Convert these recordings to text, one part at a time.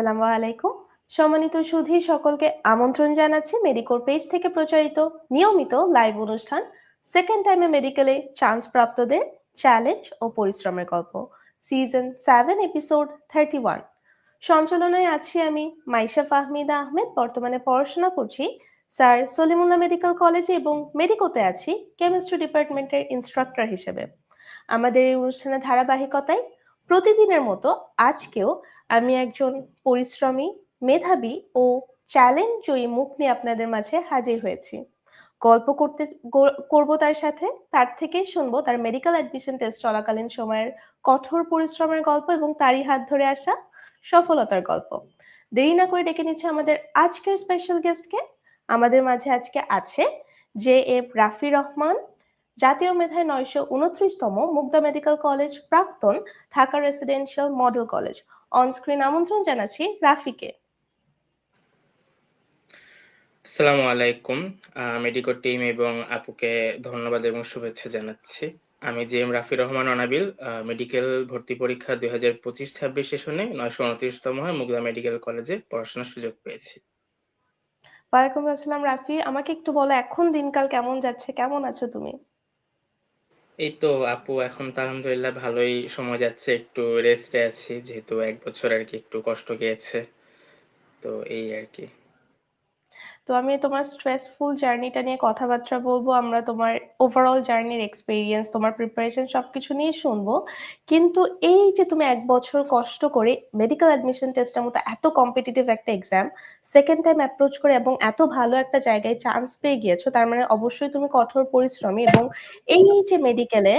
আসসালামু আলাইকুম। সম্মানিত সুধী সকলকে আমন্ত্রণ জানাচ্ছি মেডিকোর পেজ থেকে প্রচারিত নিয়মিত লাইভ অনুষ্ঠান সেকেন্ড টাইমে মেডিকেলে চান্স প্রাপ্তদের চ্যালেঞ্জ ও পরিশ্রমের গল্প। Season seven episode thirty one সঞ্চালনায় আছি আমি মাইশা ফাহমিদা আহমেদ। বর্তমানে পড়াশোনা করছি স্যার সলিমুল্লাহ মেডিকেল কলেজে এবং মেডিকোতে আছি কেমিস্ট্রি ডিপার্টমেন্টের ইনস্ট্রাক্টর হিসেবে। আমাদের এই অনুষ্ঠানের ধারাবাহিকতায় প্রতিদিনের মতো আজকেও আমি একজন পরিশ্রমী, মেধাবী ও চ্যালেঞ্জ জয়ী মুখ নিয়ে আপনাদের মাঝে হাজির হয়েছি। গল্প করতে করব তার সাথে, তার থেকেই শুনব তার মেডিকেল অ্যাডমিশন টেস্ট চলাকালীন সময়ের কঠোর পরিশ্রমের গল্প এবং তারই হাত ধরে আসা সফলতার গল্প। দেরি না করে ডেকে নিচ্ছে আমাদের আজকের স্পেশাল গেস্টকে আমাদের মাঝে আজকে আছে জে এফ রাফি রহমান জাতীয় মেধায় নয়শো উনত্রিশতম মুগদা মেডিকেল কলেজ প্রাক্তন Dhaka residential model college. Onscreen আমন্ত্রণ জানাচ্ছি রাফিকে। আসসালামু আলাইকুম মেডিকো টিম এবং আপুকে ধন্যবাদ এবং শুভেচ্ছা জানাচ্ছি। আমি জি এম রাফি রহমান অনাবিল মেডিকেল ভর্তি পরীক্ষা দুই হাজার পঁচিশ ছাব্বিশ সেশনে নয়শো উনত্রিশতম হয় মুগদা মেডিকেল কলেজে পড়াশোনার সুযোগ পেয়েছি। ওয়ালাইকুম আসসালাম রাফি আমাকে একটু বলো এখন দিনকাল কেমন যাচ্ছে? কেমন আছো তুমি? এই তো আপু, এখন তো আলহামদুলিল্লাহ ভালোই সময় যাচ্ছে, একটু রেস্টে আছি, যেহেতু এক বছর আর কি একটু কষ্ট গিয়েছে, তো এই আর কি। তো আমি তোমার স্ট্রেসফুল জার্নিটা নিয়ে কথাবার্তা বলব, আমরা তোমার ওভারঅল জার্নির এক্সপিরিয়েন্স তোমার প্রিপারেশন সবকিছু নিয়ে শুনব। কিন্তু এই যে তুমি এক বছর কষ্ট করে মেডিকেল অ্যাডমিশন টেস্টের মতো এত কম্পিটিটিভ একটা এক্সাম সেকেন্ড টাইম অ্যাপ্রোচ করে এবং এত ভালো একটা জায়গায় চান্স পেয়ে গিয়েছো, তার মানে অবশ্যই তুমি কঠোর পরিশ্রমী এবং এই যে মেডিকেলে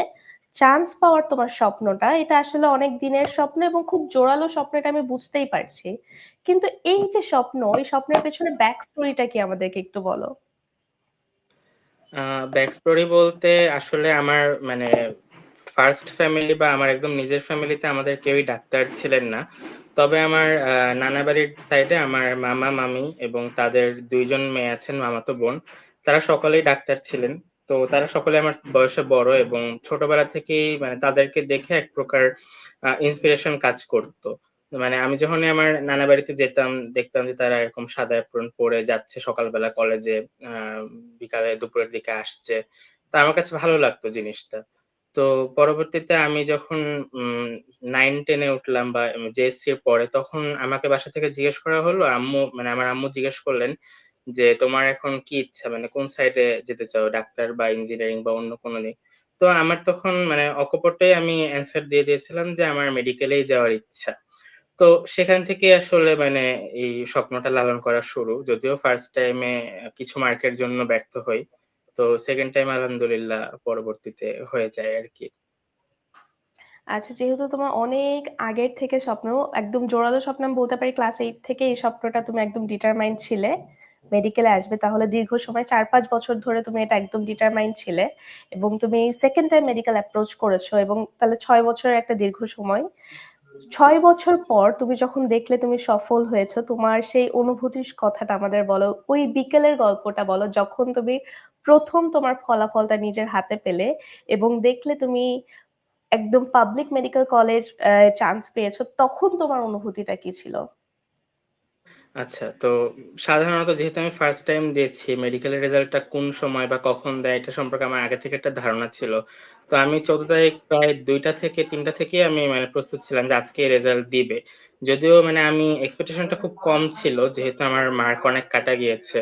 চান্স পাওয়ার তোমার স্বপ্নটা, এটা আসলে অনেক দিনের স্বপ্ন এবং খুব জোরালো স্বপ্নটা আমি বুঝতেই পারছি। কিন্তু এই যে স্বপ্ন, এই স্বপ্নের পেছনে ব্যাক স্টোরিটা কি আমাদেরকে একটু বলো? ব্যাক স্টোরি বলতে আসলে আমার মানে ফার্স্ট ফ্যামিলি বা আমার একদম নিজের ফ্যামিলিতে আমাদের কেউই ডাক্তার ছিলেন না। তবে আমার নানা বাড়ির সাইডে আমার মামা, মামি এবং তাদের দুইজন মেয়ে আছেন, মামাতো বোন, তারা সকলেই ডাক্তার ছিলেন। তো তারা সকলে আমার বয়সে বড় এবং ছোটবেলা থেকেই মানে তাদেরকে দেখে এক প্রকার ইন্সপিরেশন কাজ করতো। মানে আমি যখন আমার নানা বাড়িতে যেতাম, দেখতাম যে তারা এরকম সাদা অ্যাপ্রন পরে যাচ্ছে সকালবেলা কলেজে বিকালে দুপুরের দিকে আসছে। তা আমার কাছে ভালো লাগতো জিনিসটা। তো পরবর্তীতে আমি যখন নাইন টেনে উঠলাম বা জেএসসি পরে তখন আমাকে বাসা থেকে জিজ্ঞেস করা হলো, আম্মু মানে আমার আম্মু জিজ্ঞেস করলেন যে তোমার এখন কি ইচ্ছা? মানে কোন সাইডে যেতে চাও? ডাক্তার বা ইঞ্জিনিয়ারিং বা অন্য কোনো দিক তো আমার তখন মানে অকপটে আমি অ্যান্সার দিয়ে দিয়েছিলাম যে আমার মেডিকেলেই যাওয়ার ইচ্ছা। তো সেখান থেকে আসলে মানে এই স্বপ্নটা লালন করা শুরু। যদিও ফার্স্ট টাইমে কিছু মার্কের জন্য ব্যর্থ হই। তো সেকেন্ড টাইম আলহামদুলিল্লাহ পরবর্তীতে হয়ে যায় আর কি। আচ্ছা যেহেতু তোমার অনেক আগের থেকে স্বপ্ন, একদম জোরালো স্বপ্ন, আমি বলতে পারি ক্লাস এইট থেকে এই স্বপ্নটা তুমি একদম ডিটারমাইন্ড ছিলে। মেডিকেলে আসবে, তাহলে দীর্ঘ সময় চার পাঁচ বছর ধরে তুমি এটা একদম ডিটারমাইন্ড ছিলে এবং তুমি সেকেন্ড টাইম মেডিকেল অ্যাপ্রোচ করেছ এবং তাহলে ছয় বছরের একটা দীর্ঘ সময়। ছয় বছর পর তুমি যখন দেখলে তুমি সফল হয়েছো, তোমার সেই অনুভূতির কথাটা আমাদের বলো, ওই বিকেলের গল্পটা বলো, যখন তুমি প্রথম তোমার ফলাফলটা নিজের হাতে পেলে এবং দেখলে তুমি একদম পাবলিক মেডিকেল কলেজ চান্স পেয়েছ, তখন তোমার অনুভূতিটা কি ছিল? আচ্ছা তো সাধারণত যেহেতু আমি ফার্স্ট টাইম দিয়েছি মেডিকেলের রেজাল্টটা কোন সময় বা কখন দেয়, এটা সম্পর্কে আমার আগে থেকে একটা ধারণা ছিল। তো আমি চৌদ্দ তারিখ প্রায় দুইটা থেকে তিনটা থেকে আমি মানে প্রস্তুত ছিলাম যে আজকে রেজাল্ট দিবে। যদিও মানে আমি এক্সপেকটেশনটা খুব কম ছিল, যেহেতু আমার মার্ক অনেক কাটা গিয়েছে।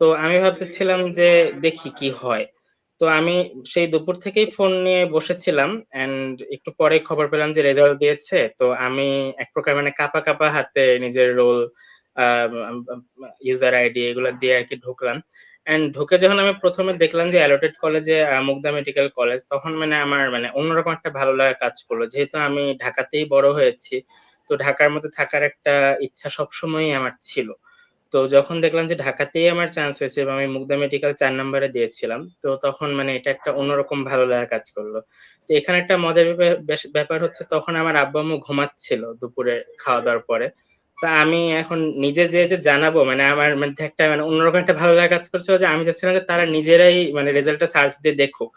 তো আমি ভাবতেছিলাম যে দেখি কি হয়। তো আমি সেই দুপুর থেকেই ফোন নিয়ে বসেছিলাম এন্ড একটু পরে খবর পেলাম যে রেজাল্ট দিয়েছে। তো আমি এক প্রকার মানে কাপা কাপা হাতে নিজের রোল ইউজার আইডি এগুলো দিয়ে আর কি ঢুকলাম। এন্ড ঢুকে যখন আমি প্রথমে দেখলাম যে অ্যালোটেড কলেজে মুগদা মেডিকেল কলেজ তখন মানে আমার মানে অন্যরকম একটা ভালো লাগা কাজ করল। যেহেতু আমি ঢাকাতেই বড় হয়েছি, তো ঢাকার মধ্যে থাকার একটা ইচ্ছা সবসময়ই আমার ছিল। তো যখন দেখলাম যে ঢাকাতেই আমার চান্স হয়েছে এবং আমি মুগদা মেডিকেল চার নম্বরে দিয়েছিলাম, তো তখন মানে এটা একটা অন্যরকম ভালো লাগা কাজ করল। তো এখানে একটা মজার ব্যাপার হচ্ছে, তখন আমার আব্বা আম্মু ঘুমাচ্ছিল দুপুরে খাওয়া দাওয়ার পরে। তা আমি এখন নিজে যে যে জানাব মানে আমার মধ্যে একটা মানে অন্যরকম একটা ভালো লাগা কাজ করছে যে আমি চাচ্ছিলাম যে তারা নিজেরাই মানে রেজাল্টটা সার্চ দিয়ে দেখুক।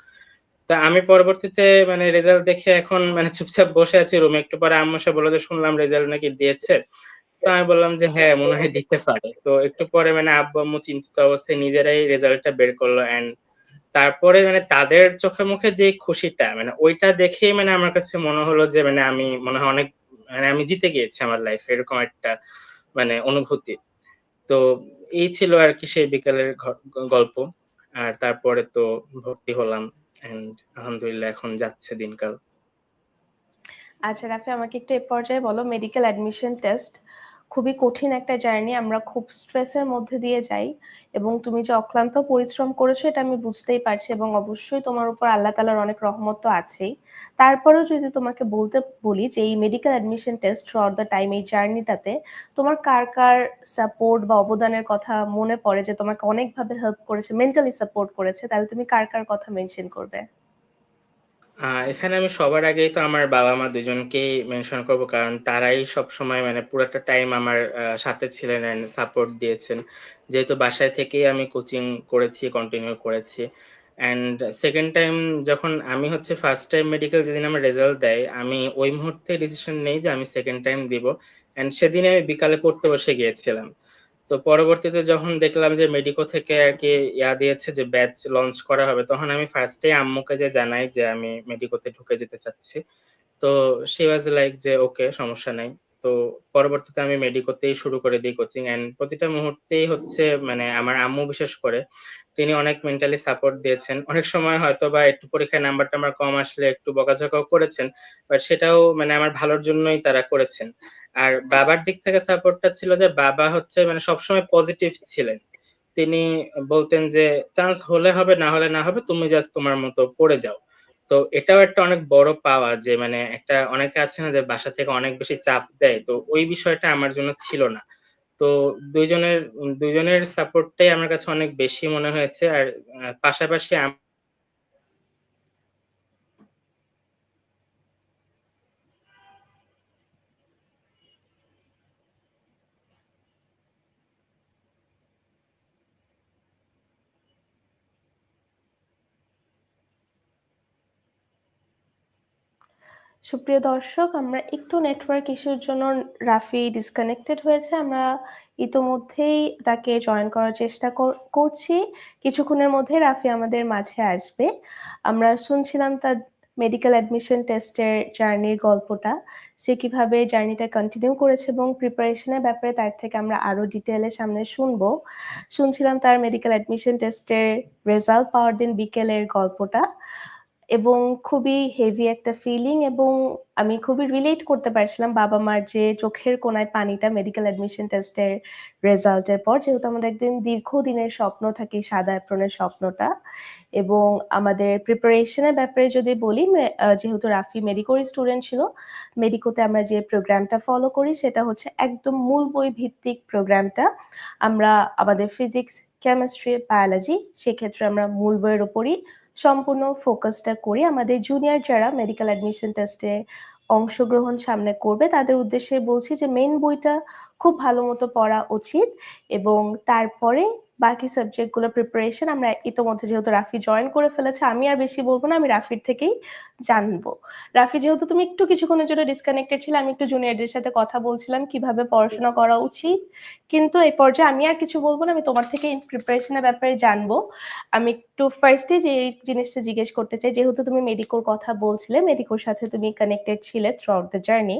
তো আমি পরবর্তীতে মানে রেজাল্ট দেখে এখন মানে চুপচাপ বসে আছি রুমে একটু পরে আম্মু বলে যে শুনলাম রেজাল্ট নাকি দিয়েছে। তো আমি বললাম যে, "হ্যাঁ, মনে হয় দিতে পারে।" তো একটু পরে মানে আব্বু-আম্মু চিন্তিত অবস্থায় নিজেরাই রেজাল্টটা বের করল অ্যান্ড তারপরে মানে তাদের চোখে মুখে যে খুশিটা মানে ওইটা দেখেই মানে আমার কাছে মনে হলো যে মানে আমি মনে হয় অনেক মানে আমি জিতে গিয়েছি আমার লাইফে এরকম একটা মানে অনুভূতি। তো এই ছিল আর কি সেই বিকালের গল্প। আর তারপরে তো ভর্তি হলাম এন্ড আলহামদুলিল্লাহ এখন যাচ্ছে দিনকাল। আচ্ছা রাফি, আমাকে একটু এ পর্যায়ে বলো মেডিকেল অ্যাডমিশন টেস্ট খুবই কঠিন একটা জার্নি। আমরা খুব স্ট্রেসের মধ্যে দিয়ে যাই এবং তুমি যে অক্লান্ত পরিশ্রম করেছ এটা আমি বুঝতেই পারছি এবং অবশ্যই তোমার উপর আল্লাহ তাআলার অনেক রহমত তো আছেই। তারপরেও যদি তোমাকে বলতে বলি যে এই medical admission test out the time এই জার্নিটাতে তোমার কার, কার সাপোর্ট বা অবদানের কথা মনে পড়ে যে তোমাকে অনেকভাবে হেল্প করেছে, মেন্টালি সাপোর্ট করেছে তাহলে তুমি কার, কার কথা মেনশন করবে? এখানে আমি সবার আগেই তো আমার বাবা-মা দুজনকেই মেনশন করব। কারণ তারাই সবসময় মানে পুরাটা টাইম আমার সাথে ছিলেন অ্যান্ড সাপোর্ট দিয়েছেন। যেহেতু বাসায় থেকেই আমি কোচিং করেছি, কন্টিনিউ করেছি। অ্যান্ড সেকেন্ড টাইম যখন আমি হচ্ছে ফার্স্ট টাইম মেডিকেল যেদিন আমার রেজাল্ট দেয়, আমি ওই মুহূর্তে ডিসিশন নেই যে আমি সেকেন্ড টাইম দিব। অ্যান্ড সেদিনই আমি বিকালে পড়তে বসে গিয়েছিলাম। তো পরবর্তীতে যখন দেখলাম যে মেডিকো থেকে আর কি ইয়া দিয়েছে যে ব্যাচ লঞ্চ করা হবে, তখন আমি ফার্স্টে আম্মুকে যে জানাই যে আমি মেডিকোতে ঢুকে যেতে চাচ্ছি। তো সে ওয়াজ লাইক যে ওকে সমস্যা নাই। তো পরবর্তীতে আমি মেডিকোতেই শুরু করে দিই কোচিং এন্ড প্রতিটা মুহূর্তেই হচ্ছে মানে আমার আম্মু বিশেষ করে তিনি অনেক মেন্টালি সাপোর্ট দিয়েছেন। অনেক সময় হয়তো বা একটু পরীক্ষায় নাম্বার-টাম্বার কম আসলে একটু বকাঝকাও করেছেন। বাট সেটাও মানে আমার ভালোর জন্যই তারা করেছেন। আর বাবার দিক থেকে সাপোর্টটা ছিল যে বাবা হচ্ছে মানে সবসময় পজিটিভ ছিলেন। তিনি বলতেন যে, "চান্স হলে হবে, না হলে না হবে। তুমি জাস্ট তোমার মতো পড়ে যাও।" তো এটাও একটা অনেক বড় পাওয়া যে মানে একটা অনেকে আছে না যে বাসা থেকে অনেক বেশি চাপ দেয়। তো ওই বিষয়টা আমার জন্য ছিল না। তো ২ জনের ২ টাই সাপোর্টটাই আমার কাছে অনেক বেশি মনে হয়েছে। আর পাশাপাশি সুপ্রিয় দর্শক, আমরা একটু নেটওয়ার্ক ইস্যুর জন্য রাফি ডিসকানেক্টেড হয়েছে। আমরা ইতোমধ্যেই তাকে জয়েন করার চেষ্টা কর করছি। কিছুক্ষণের মধ্যেই রাফি আমাদের মাঝে আসবে। আমরা শুনছিলাম তার মেডিকেল অ্যাডমিশন টেস্টের জার্নির গল্পটা। সে কীভাবে জার্নিটা কন্টিনিউ করেছে এবং প্রিপারেশনের ব্যাপারে তার থেকে আমরা আরও ডিটেইলে সামনে শুনব। শুনছিলাম তার মেডিকেল অ্যাডমিশন টেস্টের রেজাল্ট পাওয়ার দিন বিকেলের গল্পটা। এবং খুবই হেভি একটা ফিলিং এবং আমি খুবই রিলেট করতে পারছিলাম বাবা-মার যে চোখের কোণায় পানিটা মেডিকেল অ্যাডমিশন টেস্টের রেজাল্টের পর। যেহেতু আমাদের একদিন দীর্ঘদিনের স্বপ্ন থাকে সাদা অ্যাপ্রনের স্বপ্নটা। এবং আমাদের প্রিপারেশন এর ব্যাপারে যদি বলি যেহেতু রাফি মেডিকোর স্টুডেন্ট ছিল, মেডিকোতে আমরা যে প্রোগ্রামটা ফলো করি সেটা হচ্ছে একদম মূল বই ভিত্তিক প্রোগ্রামটা। আমরা আমাদের ফিজিক্স, কেমিস্ট্রি, বায়োলজি সেক্ষেত্রে আমরা মূল বইয়ের উপরই সম্পূর্ণ ফোকাসটা করি। আমাদের জুনিয়র যারা মেডিকেল অ্যাডমিশন টেস্টে অংশগ্রহণ সামনে করবে, তাদের উদ্দেশ্যে বলছি যে মেন বইটা খুব ভালো মতো পড়া উচিত এবং তারপরে বাকি সাবজেক্টগুলো প্রিপারেশন আমরা ইতোমধ্যে যেহেতু রাফি জয়েন করে ফেলেছে, আমি আর বেশি বলব না। আমি রাফির থেকেই জানব। রাফি যেহেতু তুমি একটু কিছুক্ষণের জন্য ডিসকানেক্টেড ছিলে, আমি একটু জুনিয়রদের সাথে কথা বলছিলাম কীভাবে পড়াশোনা করা উচিত। কিন্তু এই পর্যায়ে আমি আর কিছু বলব না। আমি তোমার থেকে প্রিপারেশন এর ব্যাপারে জানব। আমি একটু ফার্স্ট যে জিনিসটা জিজ্ঞেস করতে চাই, যেহেতু তুমি মেডিকোর কথা বলছিলে, মেডিকোর সাথে তুমি কানেক্টেড ছিলে থ্রু আউট দ্য জার্নি।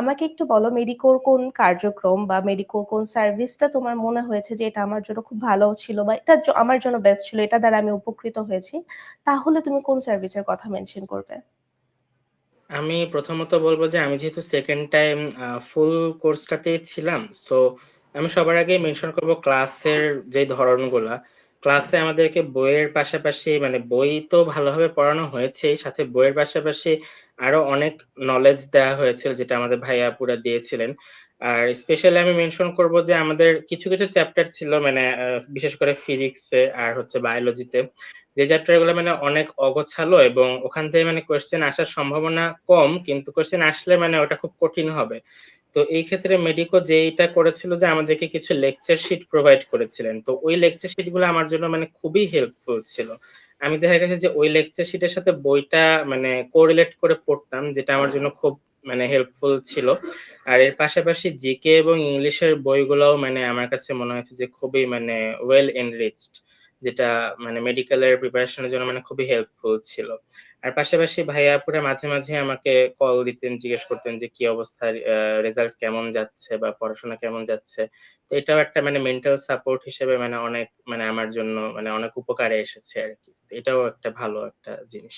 আমাকে একটু বলো মেডিকোর কোন কার্যক্রম বা মেডিকোর কোন সার্ভিসটা তোমার মনে হয়েছে যে এটা আমার জন্য খুব ভালো ছিল বা এটা আমার জন্য বেস্ট ছিল। এটা দ্বারা আমি উপকৃত হয়েছি। তাহলে তুমি কোন সার্ভিসের কথা মেনশন করবে? আমি প্রথমত বলব যে আমি যেহেতু সেকেন্ড টাইম ফুল কোর্সটাতেই ছিলাম। সো আমি সবার আগেই মেনশন করব ক্লাসের যে ধরনগুলা। ক্লাসে আমাদেরকে বইয়ের পাশাপাশি মানে বই তো ভালোভাবে পড়ানো হয়েছেই, সাথে বইয়ের পাশাপাশি আরও অনেক নলেজ দেওয়া হয়েছিল যেটা আমাদের ভাইয়া আপুরা দিয়েছিলেন। আর স্পেশালি আমি মেনশন করব যে আমাদের কিছু, কিছু চ্যাপ্টার ছিল মানে বিশেষ করে ফিজিক্সে আর হচ্ছে বায়োলজিতে। যে চ্যাপ্টারগুলো মানে অনেক অগোছালো এবং ওখান থেকে মানে কোয়েশ্চেন আসার সম্ভাবনা কম। কিন্তু কোয়েশ্চেন আসলে মানে ওটা খুব কঠিন হবে। তো এই ক্ষেত্রে মেডিকো যেইটা করেছিল যে আমাদেরকে কিছু লেকচার শিট প্রোভাইড করেছিলেন। তো ওই লেকচার শিটগুলো আমার জন্য মানে খুবই হেল্পফুল ছিল। আমি দেখা গেছে যে ওই লেকচার শিটের সাথে বইটা মানে কোরিলেট করে পড়তাম যেটা আমার জন্য খুব মানে হেল্পফুল ছিল। আর এর পাশাপাশি জিকে এবং ইংলিশের বইগুলোও মানে আমার কাছে মনে হয়েছে যে খুবই মানে ওয়েল এনরিচড যেটা মানে মেডিকেলের প্রিপারেশনের জন্য মানে খুবই হেল্পফুল ছিল। আর পাশাপাশি ভাইয়া আপুরা মাঝে মাঝে আমাকে কল দিতেন, জিজ্ঞেস করতেন যে কি অবস্থা রেজাল্ট কেমন যাচ্ছে বা পড়াশোনা কেমন যাচ্ছে। তো এটাও একটা মানে মেন্টাল সাপোর্ট হিসেবে মানে অনেক মানে আমার জন্য মানে অনেক উপকারে এসেছে আর কি। এটাও একটা ভালো একটা জিনিস।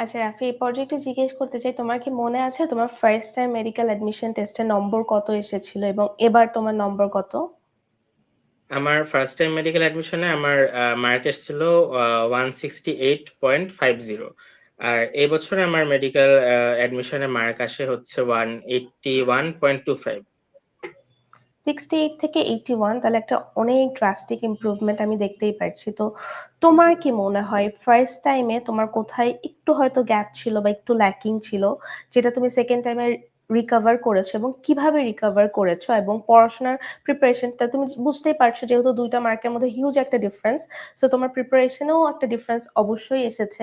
আচ্ছা রাফি, এই পর্যায়ে একটু জিজ্ঞেস করতে চাই, তোমার কি মনে আছে তোমার ফার্স্ট টাইম মেডিকেল অ্যাডমিশন টেস্টে নম্বর কত এসেছিল এবং এবার তোমার নম্বর কত? আমার ফার্স্ট টাইম মেডিকেল অ্যাডমিশনে আমার মার্ক এসেছিল one sixty eight point five zero আর এই বছরে আমার মেডিকেল অ্যাডমিশনে মার্ক আসে হচ্ছে one eighty one point two five sixty eight থেকে এইটি ওয়ান তাহলে একটা অনেক ড্রাস্টিক ইমপ্রুভমেন্ট আমি দেখতেই পাচ্ছি তো তোমার কি মনে হয় ফার্স্ট টাইমে তোমার কোথায় একটু হয়তো গ্যাপ ছিল বা একটু ল্যাকিং ছিল, যেটা তুমি সেকেন্ড টাইমে রিকভার করেছ এবং কীভাবে রিকভার করেছ এবং পড়াশোনার প্রিপারেশনটা তুমি বুঝতেই পারছ যেহেতু দুইটা মার্কের মধ্যে হিউজ একটা ডিফারেন্স সো তোমার প্রিপারেশনেও একটা ডিফারেন্স অবশ্যই এসেছে।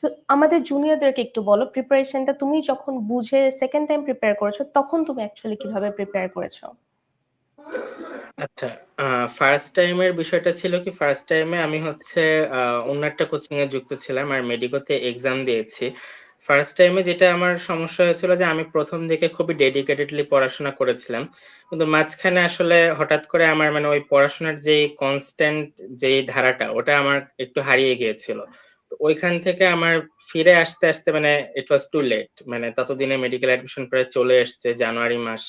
সো আমাদের জুনিয়রদেরকে একটু বলো প্রিপারেশনটা তুমি যখন বুঝে সেকেন্ড টাইম প্রিপেয়ার করেছ, তখন তুমি অ্যাকচুয়ালি কীভাবে প্রিপেয়ার করেছ? আচ্ছা ফার্স্ট টাইমের বিষয়টা ছিল কি ফার্স্ট টাইমে আমি হচ্ছে অন্য একটা কোচিং এ যুক্ত ছিলাম আর মেডিকোতে এক্সাম দিয়েছি। ফার্স্ট টাইমে যেটা আমার সমস্যা হয়েছিল যে আমি প্রথম দিকে খুবই ডেডিকেটেডলি পড়াশোনা করেছিলাম। কিন্তু মাঝখানে আসলে হঠাৎ করে আমার মানে ওই পড়াশোনার যে কনস্ট্যান্ট যে ধারাটা, ওটা আমার একটু হারিয়ে গিয়েছিল। ওইখান থেকে আমার ফিরে আসতে আসতে মানে ইট ওয়াজ টু লেট মানে ততদিনে মেডিকেল অ্যাডমিশন প্রায় চলে এসছে, জানুয়ারি মাস।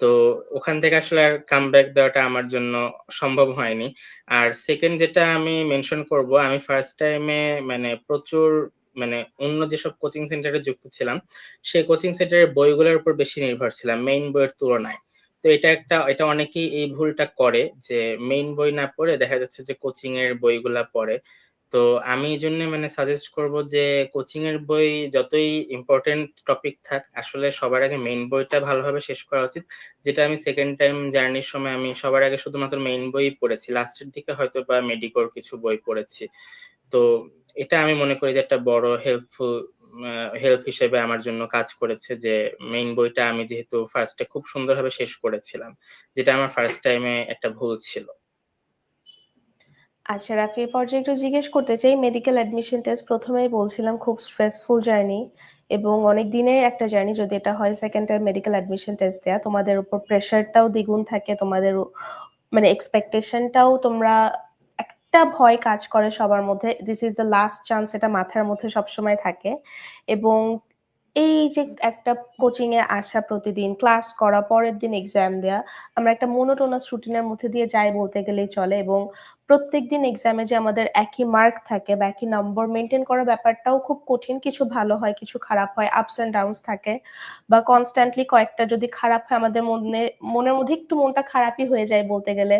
তো ওখান থেকে আসলে আর কামব্যাক দেওয়াটা আমার জন্য সম্ভব হয়নি। আর সেকেন্ড যেটা আমি মেনশন করব, আমি ফার্স্ট টাইমে মানে প্রচুর মানে অন্য যেসব কোচিং সেন্টারে যুক্ত ছিলাম, সেই কোচিং সেন্টারের বইগুলোর উপর বেশি নির্ভর ছিলাম মেইন বইয়ের তুলনায়। তো এটা একটা, এটা অনেকেই এই ভুলটা করে যে মেইন বই না পড়ে দেখা যাচ্ছে যে কোচিং এর বইগুলা পড়ে। তো আমি এই জন্য মানে সাজেস্ট করব যে কোচিং এর বই যতই ইম্পর্টেন্ট টপিক থাক, আসলে সবার আগে মেইন বইটা ভালোভাবে শেষ করা উচিত। যেটা আমি সেকেন্ড টাইম জার্নির সময় আমি সবার আগে শুধুমাত্র মেইন বই পড়েছি। লাস্টের দিকে হয়তো বা মেডিকোর কিছু বই পড়েছি। তো এটা আমি মনে করি যে একটা বড় হেল্পফুল হেল্প হিসেবে আমার জন্য কাজ করেছে যে মেইন বইটা আমি যেহেতু ফার্স্টে খুব সুন্দরভাবে শেষ করেছিলাম, যেটা আমার ফার্স্ট টাইমে একটা ভুল ছিল। আচ্ছা রাফি, এই পর্যায়ে একটু জিজ্ঞেস করতে চাই মেডিকেল অ্যাডমিশন টেস্ট প্রথমেই বলছিলাম, খুব স্ট্রেসফুল জার্নি এবং অনেক দিনের একটা জার্নি যদি এটা হয় second time medical admission test দেয়া, তোমাদের উপর প্রেশারটাও দ্বিগুণ থাকে, তোমাদের মানে এক্সপেকটেশনটাও তোমরা একটা ভয় কাজ করে সবার মধ্যে this is the last chance এটা মাথার মধ্যে সবসময় থাকে এবং এই যে একটা কোচিং এ আসা প্রতিদিন ক্লাস করা পরের দিন এক্সাম দেয়া, আমরা একটা মোনোটোনাস রুটিনের মধ্যে দিয়ে যাই বলতে গেলেই চলে এবং প্রত্যেকদিন এক্সামে যে আমাদের একই মার্ক থাকে বা একই নম্বর মেনটেন করার ব্যাপারটাও খুব কঠিন কিছু ভালো হয় কিছু খারাপ হয় আপস অ্যান্ড ডাউনস থাকে বা কনস্ট্যান্টলি কয়েকটা যদি খারাপ হয় আমাদের মনে মনের মধ্যে একটু মনটা খারাপই হয়ে যায় বলতে গেলে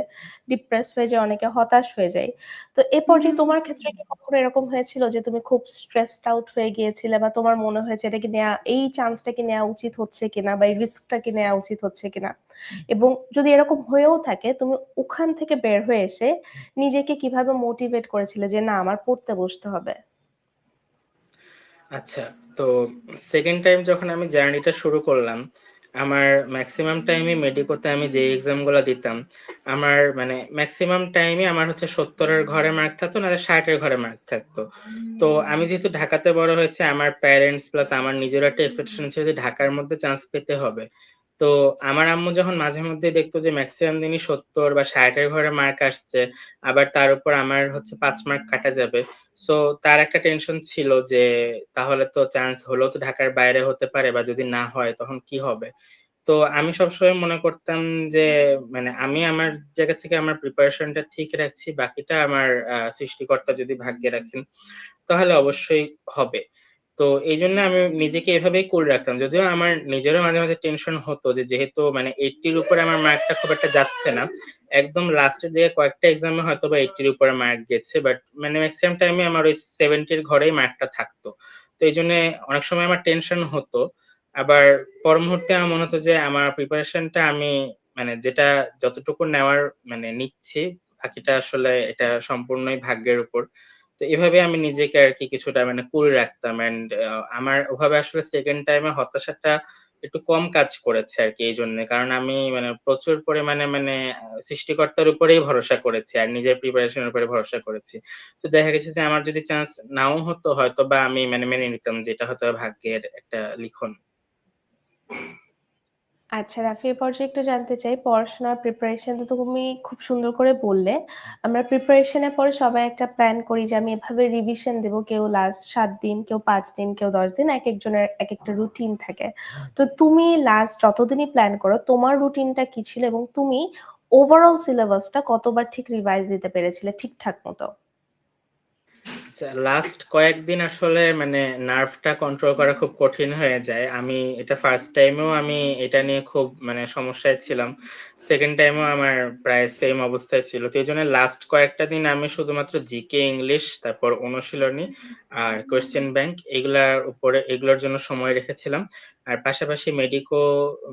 ডিপ্রেস হয়ে যায় অনেকে হতাশ হয়ে যায়। তো এ পর্যায়ে তোমার ক্ষেত্রে কি কখনো এরকম হয়েছিল যে তুমি খুব স্ট্রেসড আউট হয়ে গিয়েছিলে বা তোমার মনে হয়েছে এটা কি নেওয়া এই চান্সটা কি নেওয়া উচিত হচ্ছে কিনা বা এই রিস্কটা কি নেওয়া উচিত হচ্ছে কিনা? এবং যদি এরকম হয়েও থাকে, তুমি ওখান থেকে বের হয়ে এসে নিজেকে কীভাবে মোটিভেট করেছিলে যে, না, আমার পড়তে বসতে হবে আচ্ছা তো সেকেন্ড টাইম যখন আমি জার্নিটা শুরু করলাম, আমার ম্যাক্সিমাম টাইমে মেডিকোতে আমি যে এক্সামগুলো দিতাম, আমার মানে ম্যাক্সিমাম টাইমে আমার হচ্ছে সত্তরের ঘরে মার্ক থাকতো না ষাটের ঘরে মার্ক থাকতো। তো আমি যেহেতু ঢাকাতে বড় হয়েছে, আমার প্যারেন্টস প্লাস আমার নিজের একটা এক্সপেকটেশন ছিল যে, ঢাকার মধ্যে চান্স পেতে হবে। তো আমার আম্মু যখন মাঝে মধ্যে দেখতো যে ম্যাক্সিমাম দিনই সত্তর বা ষাটের ঘরে মার্ক আসছে, আবার তার উপর আমার হচ্ছে পাঁচ মার্ক কাটা যাবে। সো তার একটা টেনশন ছিল যে তাহলে তো চান্স হলেও তো ঢাকার বাইরে হতে পারে বা যদি না হয় তখন কি হবে? তো আমি সবসময় মনে করতাম যে মানে আমি আমার জায়গা থেকে আমার প্রিপারেশনটা ঠিক রাখছি, বাকিটা আমার সৃষ্টিকর্তা যদি ভাগ্যে রাখেন, তাহলে অবশ্যই হবে। তো এই জন্য আমি নিজেকে এভাবেই করে রাখতাম। যদিও আমার নিজেরও মাঝে মাঝে টেনশন হতো যে যেহেতু মানে এইটির উপরে আমার মার্কটা খুব একটা যাচ্ছে না, একদম লাস্টের দিকে কয়েকটা এক্সামে হয়তো বা এইটির উপরে মার্ক গেছে বাট মানে ম্যাক্সিমাম টাইমে আমার ওই সেভেন্টির ঘরেই মার্কটা থাকতো। তো এই জন্য অনেক সময় আমার টেনশন হতো। আবার পর মুহূর্তে আমার মনে হতো যে আমার প্রিপারেশনটা আমি মানে যেটা যতটুকু নেওয়ার মানে নিচ্ছি, বাকিটা আসলে এটা সম্পূর্ণই ভাগ্যের উপর। তো এভাবে আমি নিজেকে আর কি কিছুটা মানে কুল রাখতাম এন্ড আমার ওভাবে আসলে সেকেন্ড টাইমে হতাশাটা একটু কম কাজ করেছে আর কি এই এইজন্যে। কারণ আমি মানে প্রচুর পরিমাণে মানে সৃষ্টিকর্তার উপরেই ভরসা করেছি আর নিজের প্রিপারেশন এর উপরে ভরসা করেছি। তো দেখা গেছে যে আমার যদি চান্স নাও হতো হয়তো বা আমি মানে মেনে নিতাম যে এটা হয়তো ভাগ্যের একটা লিখন। আচ্ছা রাফি এ পর্যায়ে একটু জানতে চাই পড়াশোনার প্রিপারেশন তো তুমি খুব সুন্দর করে বললে। আমরা প্রিপারেশন এর পরে সবাই একটা প্ল্যান করি যে আমি এভাবে রিভিশন দেব। কেউ লাস্ট সাত দিন, কেউ পাঁচ দিন, কেউ ১০ দিন এক একজনের এক একটা রুটিন থাকে। তো তুমি লাস্ট যতদিনই প্ল্যান করো তোমার রুটিনটা কি ছিল এবং তুমি ওভারঅল সিলেবাসটা কতবার ঠিক রিভাইজ দিতে পেরেছিলে ঠিকঠাক মতো? আচ্ছা লাস্ট কয়েকদিন আসলে মানে নার্ভটা কন্ট্রোল করা খুব কঠিন হয়ে যায়। আমি এটা ফার্স্ট টাইমেও আমি এটা নিয়ে খুব মানে সমস্যায় ছিলাম। সেকেন্ড টাইমেও আমার প্রায় সেম অবস্থায় ছিল। তো এই জন্য লাস্ট কয়েকটা দিন আমি শুধুমাত্র জিকে, ইংলিশ, তারপর অনুশীলনী আর কোয়েশ্চেন ব্যাংক এগুলার উপরে এগুলোর জন্য সময় রেখেছিলাম। আর পাশাপাশি মেডিকো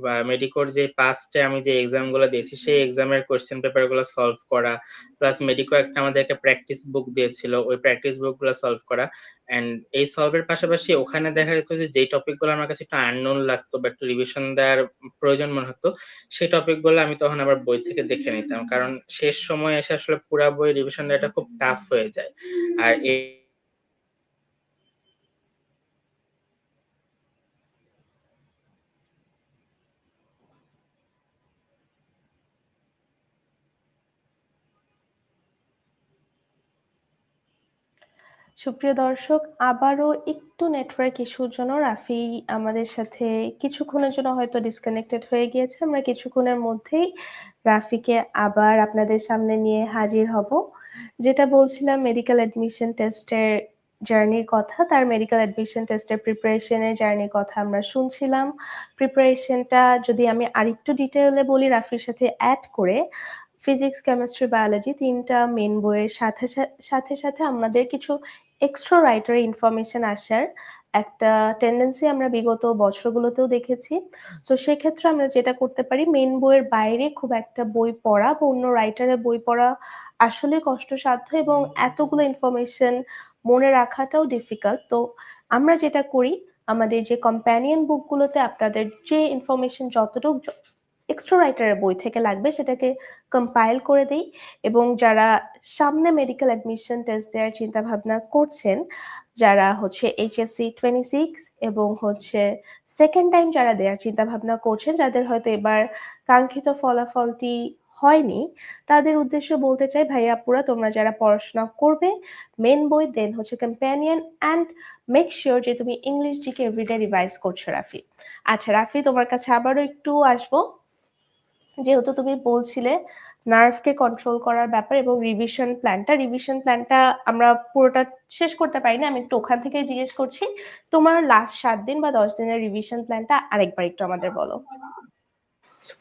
বা মেডিকোর যে পাস্টে আমি যে এক্সামগুলো দিয়েছি সেই এক্সামের কোয়েশ্চেন পেপারগুলো সলভ করা। প্লাস মেডিকো একটা আমাদেরকে প্র্যাকটিস বুক দিয়েছিল। ওই প্র্যাকটিস বুকগুলো সলভ করা। অ্যান্ড এই সলভের পাশাপাশি ওখানে দেখা যেত যে যেই টপিকগুলো আমার কাছে একটু আননোন লাগতো বা একটু রিভিশন দেওয়ার প্রয়োজন মনে হতো, সেই টপিকগুলো আমি তখন আবার বই থেকে দেখে নিতাম। কারণ শেষ সময় এসে আসলে পুরা বই রিভিশন দেওয়াটা খুব টাফ হয়ে যায়। আর এ সুপ্রিয় দর্শক আবারও একটু নেটওয়ার্ক ইস্যুর জন্য রাফি আমাদের সাথে কিছুক্ষণের জন্য হয়তো ডিসকানেক্টেড হয়ে গিয়েছে। আমরা কিছুক্ষণের মধ্যেই রাফিকে আবার আপনাদের সামনে নিয়ে হাজির হব। যেটা বলছিলাম মেডিকেল অ্যাডমিশন টেস্টের জার্নির কথা। তার মেডিকেল অ্যাডমিশন টেস্টের প্রিপারেশন এর জার্নির কথা আমরা শুনছিলাম। প্রিপারেশনটা যদি আমি আরেকটু ডিটেলে বলি রাফির সাথে অ্যাড করে ফিজিক্স, কেমিস্ট্রি, বায়োলজি তিনটা মেন বইয়ের সাথে, সাথে, সাথে আমাদের কিছু এক্সট্রা রাইটার ইনফরমেশন আসার একটা টেন্ডেন্সি আমরা বিগত বছরগুলোতেও দেখেছি। সো সেক্ষেত্রে আমরা যেটা করতে পারি মেন বইয়ের বাইরে খুব একটা বই পড়া বা অন্য রাইটারের বই পড়া আসলে কষ্টসাধ্য এবং এতগুলো ইনফরমেশন মনে রাখাটাও ডিফিকাল্ট। তো আমরা যেটা করি, আমাদের যে কম্প্যানিয়ন বুক গুলোতে আপনাদের যে ইনফরমেশন যতটুক এক্সট্রা রাইটারের বই থেকে লাগবে সেটাকে কম্পাইল করে দেই এবং যারা সামনে মেডিকেল অ্যাডমিশন টেস্ট দেওয়ার চিন্তাভাবনা করছেন, যারা হচ্ছে এইচএসসি 26 এবং হচ্ছে সেকেন্ড টাইম যারা দেওয়ার চিন্তাভাবনা করছেন, যাদের হয়তো এবার কাঙ্ক্ষিত ফলাফলটি হয়নি, তাদের উদ্দেশ্য বলতে চাই ভাইয়া আপুরা তোমরা যারা পড়াশোনা করবে মেন বই দেন হচ্ছে কম্প্যানিয়ন অ্যান্ড মেক শিওর যে তুমি ইংলিশ জিকে এভরিডে রিভাইজ করছ রাফি। আচ্ছা রাফি তোমার কাছে আবারও একটু আসব। যেহেতু তুমি বলছিলে নার্ভকে কন্ট্রোল করার ব্যাপার এবং রিভিশন প্ল্যানটা, রিভিশন প্ল্যানটা আমরা পুরোটা শেষ করতে পারিনি। আমি একটু ওখান থেকেই জিজ্ঞেস করছি। তোমার লাস্ট সাত দিন বা ১০ দিনের রিভিশন প্ল্যানটা আরেকবার একটু আমাদের বলো।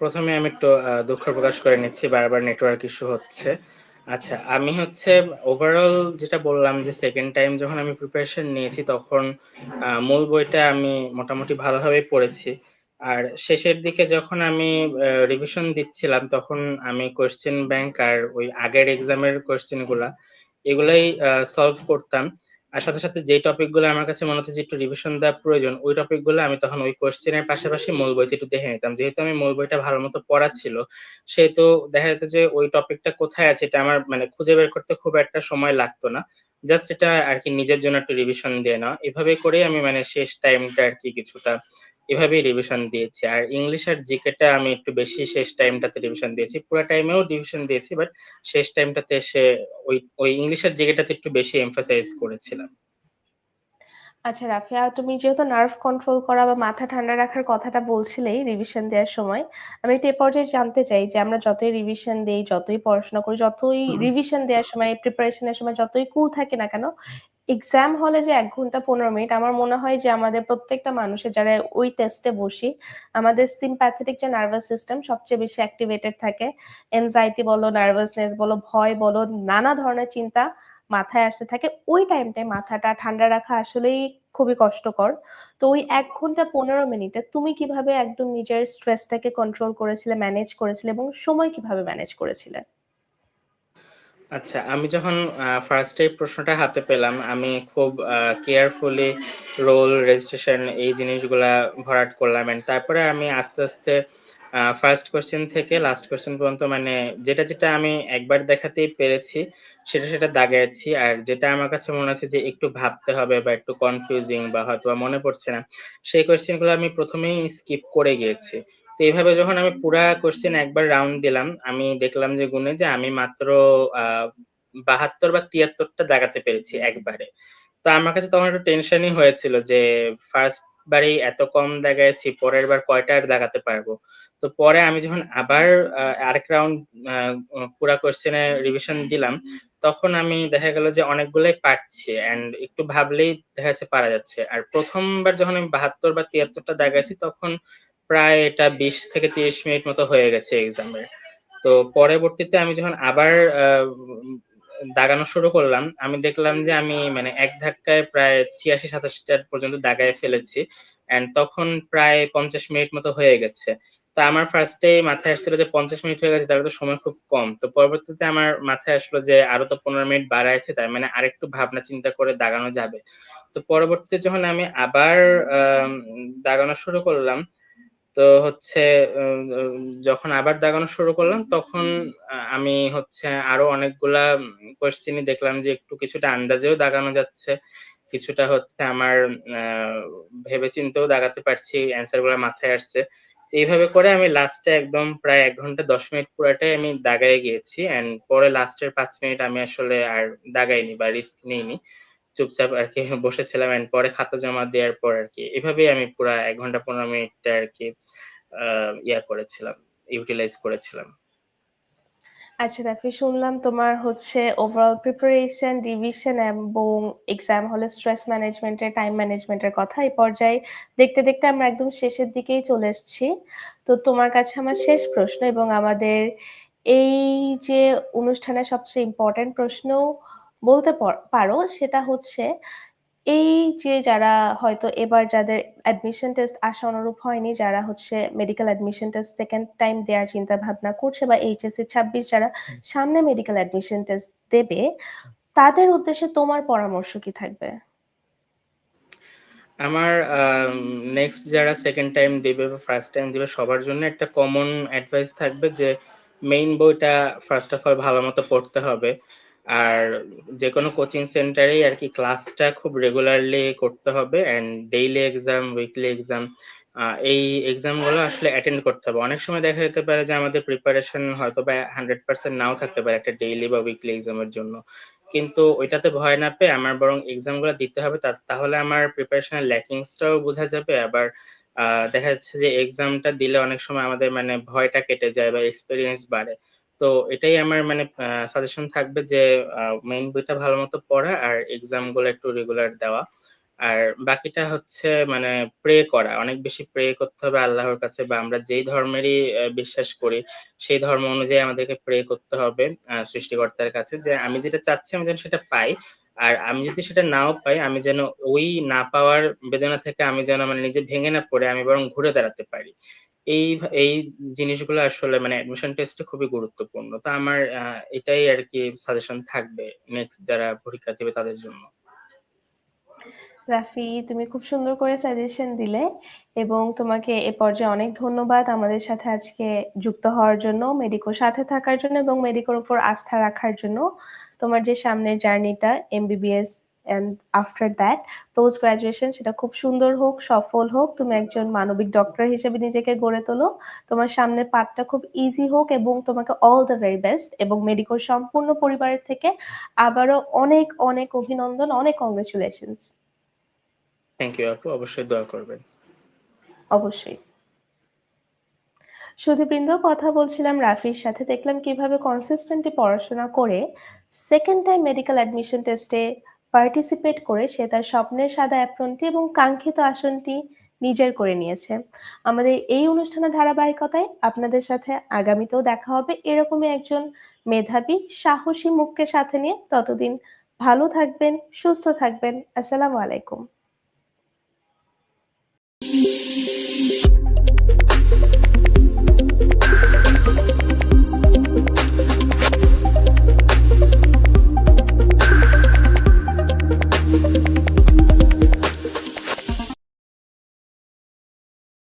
প্রথমে আমি একটু দুঃখ প্রকাশ করে নিচ্ছি বারবার নেটওয়ার্ক ইস্যু হচ্ছে। আচ্ছা আমি হচ্ছে ওভারঅল যেটা বললাম যে সেকেন্ড টাইম যখন আমি প্রিপারেশন নিয়েছি তখন মূল বইটা আমি মোটামুটি ভালোভাবেই পড়েছি। আর শেষের দিকে যখন আমি রিভিশন দিচ্ছিলাম তখন আমি কোয়েশ্চেন ব্যাংক আর ওই আগের এক্সামের কোয়েশ্চেনগুলা এগুলাই সলভ করতাম। আর সাথে, সাথে যেই টপিকগুলো আমার কাছে মনে হতো যে একটু রিভিশন দেওয়া প্রয়োজন ওই টপিকগুলো আমি তখন ওই কোয়েশ্চেনের পাশাপাশি মূল বইটা একটু দেখে নিতাম। যেহেতু আমি মূল বইটা ভালো মতো পড়া ছিল, সেহেতু দেখা যেত যে ওই টপিকটা কোথায় আছে এটা আমার মানে খুঁজে বের করতে খুব একটা সময় লাগতো না। জাস্ট এটা আর কি নিজের জন্য একটু রিভিশন দিয়ে নেওয়া। এভাবে করেই আমি মানে শেষ টাইমটা আরকি কিছুটা এভাবেই রিভিশন দিয়েছি। আর ইংলিশ আর জিকেটা আমি একটু বেশি শেষ টাইমটাতে রিভিশন দিয়েছি। পুরো টাইমেও রিভিশন দিয়েছি বাট শেষ টাইমটাতে এসে ওই, ওই ইংলিশ আর জিকেটাতে একটু বেশি এমফাসাইজ করেছিলাম। আচ্ছা রাফিয়া তুমি যেহেতু নার্ভ কন্ট্রোল করা বা মাথা ঠান্ডা রাখার কথাটা বলছিলেই রিভিশন দেওয়ার সময়, আমি একটু পর্যায়ে জানতে চাই যে আমরা যতই রিভিশন দেই, যতই পড়াশোনা করি, যতই রিভিশন দেওয়ার সময় প্রিপারেশন এর সময় যতই কুল থাকে না কেন, এক্সাম হলে যে এক ঘণ্টা ১৫ মিনিট আমার মনে হয় যে আমাদের প্রত্যেকটা মানুষের যারা ওই টেস্টে বসি, আমাদের সিম্প্যাথেটিক যে নার্ভাস সিস্টেম সবচেয়ে বেশি অ্যাক্টিভেটেড থাকে। এনজাইটি বলো, নার্ভাসনেস বলো, ভয় বলো, নানা ধরনের চিন্তা মাথায় আসতে থাকে। ওই টাইমটায় মাথাটা ঠান্ডা রাখা আসলেই খুবই কষ্টকর। তো ওই এক ঘণ্টা ১৫ মিনিটে তুমি কীভাবে একদম নিজের স্ট্রেসটাকে কন্ট্রোল করেছিলে, ম্যানেজ করেছিলে এবং সময় কীভাবে ম্যানেজ করেছিলে? আচ্ছা, আমি যখন ফার্স্ট এই প্রশ্নটা হাতে পেলাম, আমি খুব কেয়ারফুলি রোল, রেজিস্ট্রেশন এই জিনিসগুলা ভরাট করলাম অ্যান্ড তারপরে আমি আস্তে, আস্তে ফার্স্ট কোয়েশ্চেন থেকে লাস্ট কোয়েশ্চেন পর্যন্ত মানে যেটা, যেটা আমি একবার দেখাতেই পেরেছি, সেটা, সেটা দাগাইছি। আর যেটা আমার কাছে মনে আছে যে একটু ভাবতে হবে বা একটু কনফিউজিং বা হয়তো মনে পড়ছে না, সেই কোয়েশ্চেনগুলো আমি প্রথমেই স্কিপ করে গিয়েছি। তো এইভাবে যখন আমি পুরা কোয়েশ্চেন একবার রাউন্ড দিলাম, আমি দেখলাম যে গুণে যে আমি মাত্র ৭২ বা ৭৩ টা দাগাতে পেরেছি একবারে। তো আমার কাছে তখন একটু টেনশনই হয়েছিল যে ফার্স্ট বারেই এত কম দাগাইছি, পরের বার কয়টা আর দাগাতে পারব। তো পরে আমি যখন আবার আরেক রাউন্ড পুরা কোয়েশ্চেনের রিভিশন দিলাম, তখন আমি দেখা গেল যে অনেকগুলোই পারছি অ্যান্ড একটু ভাবলেই দেখা যাচ্ছে পারা যাচ্ছে। আর প্রথমবার যখন আমি ৭২ বা ৭৩ টা দাগাইছি তখন প্রায় এটা ২০ থেকে ৩০ মিনিট মতো হয়ে গেছে এক্সামের। তো পরবর্তীতে আমি যখন আবার দাগানো শুরু করলাম, আমি দেখলাম যে আমি মানে এক ধাক্কায় প্রায় ৮৬-৮৭ টা পর্যন্ত দাগায় ফেলেছি। অ্যান্ড তখন প্রায় ৫০ মিনিট মতো হয়ে গেছে। তো আমার ফার্স্ট মাথায় আসছিল যে ৫০ মিনিট হয়ে গেছে তাহলে তো সময় খুব কম। তো পরবর্তীতে আমার মাথায় আসলো যে আরও তো ১৫ মিনিট বাড়াইছে তার মানে আরেকটু ভাবনা চিন্তা করে দাগানো যাবে। তো পরবর্তীতে যখন আমি আবার দাগানো শুরু করলাম, তো হচ্ছে যখন আবার দাগানো শুরু করলাম তখন আমি হচ্ছে আরও অনেকগুলা কোয়েশ্চেনই দেখলাম যে একটু কিছুটা আন্দাজেও দাগানো যাচ্ছে। কিছুটা হচ্ছে আমার ভেবে চিন্তেও দাগাতে পারছি, অ্যান্সারগুলা মাথায় আসছে। এইভাবে করে আমি লাস্টে একদম প্রায় এক ঘণ্টা ১০ মিনিট পুরাটাই আমি দাগায় গিয়েছি অ্যান্ড পরে লাস্টের পাঁচ মিনিট আমি আসলে আর দাগাইনি বা রিস্ক নিইনি। চুপচাপ আর কি বসেছিলাম অ্যান্ড পরে খাতা জমা দেওয়ার পর আর কি এভাবেই আমি পুরা এক ঘণ্টা ১৫ মিনিটটা আর কি ইয়া করেছিলাম, ইউটিলাইজ করেছিলাম। আচ্ছা রাফি শুনলাম তোমার হচ্ছে ওভারঅল প্রিপারেশন, রিভিশন এবং এক্সাম হলে স্ট্রেস ম্যানেজমেন্ট এর টাইম ম্যানেজমেন্ট এর কথা। এই পর্যায়ে দেখতে, দেখতে আমরা একদম শেষের দিকেই চলে এসেছি। তো তোমার কাছে আমার শেষ প্রশ্ন এবং আমাদের এই যে অনুষ্ঠানের সবচেয়ে ইম্পোর্টেন্ট প্রশ্ন বলতে পারো সেটা হচ্ছে এই যে যারা হয়তো এবার যাদের অ্যাডমিশন টেস্ট আশানুরূপ হয়নি, যারা হচ্ছে medical admission test second time দেওয়ার চিন্তা ভাবনা করছে বা এইচএসসি ২৬ যারা সামনে মেডিকেল অ্যাডমিশন টেস্ট দেবে, তাদের উদ্দেশ্যে তোমার পরামর্শ কি থাকবে? আমার আম নেক্সট যারা সেকেন্ড টাইম দিবে বা ফার্স্ট টাইম দিবে সবার জন্য একটা কমন অ্যাডভাইস থাকবে যে মেইন বইটা ফার্স্ট অফ অল ভালো মতো পড়তে হবে। আর যেকোনো কোচিং সেন্টারেই আরকি ক্লাসটা খুব রেগুলারলি করতে হবে and daily exam, weekly exam এই এক্সামগুলো আসলে অ্যাটেন্ড করতে হবে। অনেক সময় দেখা যেতে পারে যে আমাদের প্রিপারেশন হয়তো বা 100% নাও থাকতে পারে একটা ডেইলি বা উইকলি এক্সামের জন্য। কিন্তু ওইটাতে ভয় না পেয়ে আমার বরং এক্সামগুলা দিতে হবে তাহলে আমার প্রিপারেশন এর ল্যাকিংস টাও বোঝা যাবে। আবার দেখা যাচ্ছে যে এক্সামটা দিলে অনেক সময় আমাদের মানে ভয়টা কেটে যায় বা এক্সপেরিয়েন্স বাড়ে। তো এটাই আমার মানে সাজেশন থাকবে যে মেইন বইটা ভালো মতো পড়া আর এক্সামগুলো একটু রেগুলার দেওয়া। আর বাকিটা হচ্ছে মানে প্রে করা। অনেক বেশি প্রে করতে হবে আল্লাহর কাছে বা আমরা যেই ধর্মেরই বিশ্বাস করি, সেই ধর্ম অনুযায়ী আমাদেরকে প্রে করতে হবে সৃষ্টিকর্তার কাছে যে আমি যেটা চাচ্ছি আমি যেন সেটা পাই। আর আমি যদি সেটা নাও পাই আমি যেন ওই না পাওয়ার বেদনা থেকে আমি যেন মানে নিজে ভেঙে না পড়ে আমি বরং ঘুরে দাঁড়াতে পারি। এই এই জিনিসগুলো আসলে মানে অ্যাডমিশন টেস্টে খুবই গুরুত্বপূর্ণ। তো আমার এটাই আরকি সাজেশন থাকবে নেক্সট যারা পরীক্ষা দিবে তাদের জন্য। রাফি তুমি খুব সুন্দর করে সাজেশন দিলে এবং তোমাকে এ পর্যায়ে অনেক ধন্যবাদ আমাদের সাথে আজকে যুক্ত হওয়ার জন্য, মেডিকোর সাথে থাকার জন্য এবং মেডিকোর উপর আস্থা রাখার জন্য। তোমার যে সামনের জার্নিটা MBBS and after that post graduation সেটা খুব সুন্দর হোক, সফল হোক। তুমি একজন মানবিক ডক্টর হিসেবে নিজেকে গড়ে তোলো। তোমার সামনের পাথটা খুব ইজি হোক এবং তোমাকে অল দ্য ভেরি বেস্ট এবং মেডিকোর সম্পূর্ণ পরিবারের থেকে আবারও অনেক, অনেক অভিনন্দন, অনেক কংগ্রাচুলেশনস। থ্যাংক ইউ আপু। অবশ্যই দোয়া করবেন। অবশ্যই। সুধীবৃন্দ কথা বলছিলাম রাফির সাথে। দেখলাম কীভাবে কনসিস্টেন্টলি পড়াশোনা করে সেকেন্ড টাইম মেডিকেল অ্যাডমিশন টেস্টে পার্টিসিপেট করে সে তার স্বপ্নের সাদা অ্যাপ্রনটি এবং কাঙ্ক্ষিত আসনটি নিজের করে নিয়েছে। আমাদের এই অনুষ্ঠানের ধারাবাহিকতায় আপনাদের সাথে আগামীতেও দেখা হবে এরকমই একজন মেধাবী, সাহসী মুখকে সাথে নিয়ে। ততদিন ভালো থাকবেন, সুস্থ থাকবেন। আসসালামু আলাইকুম।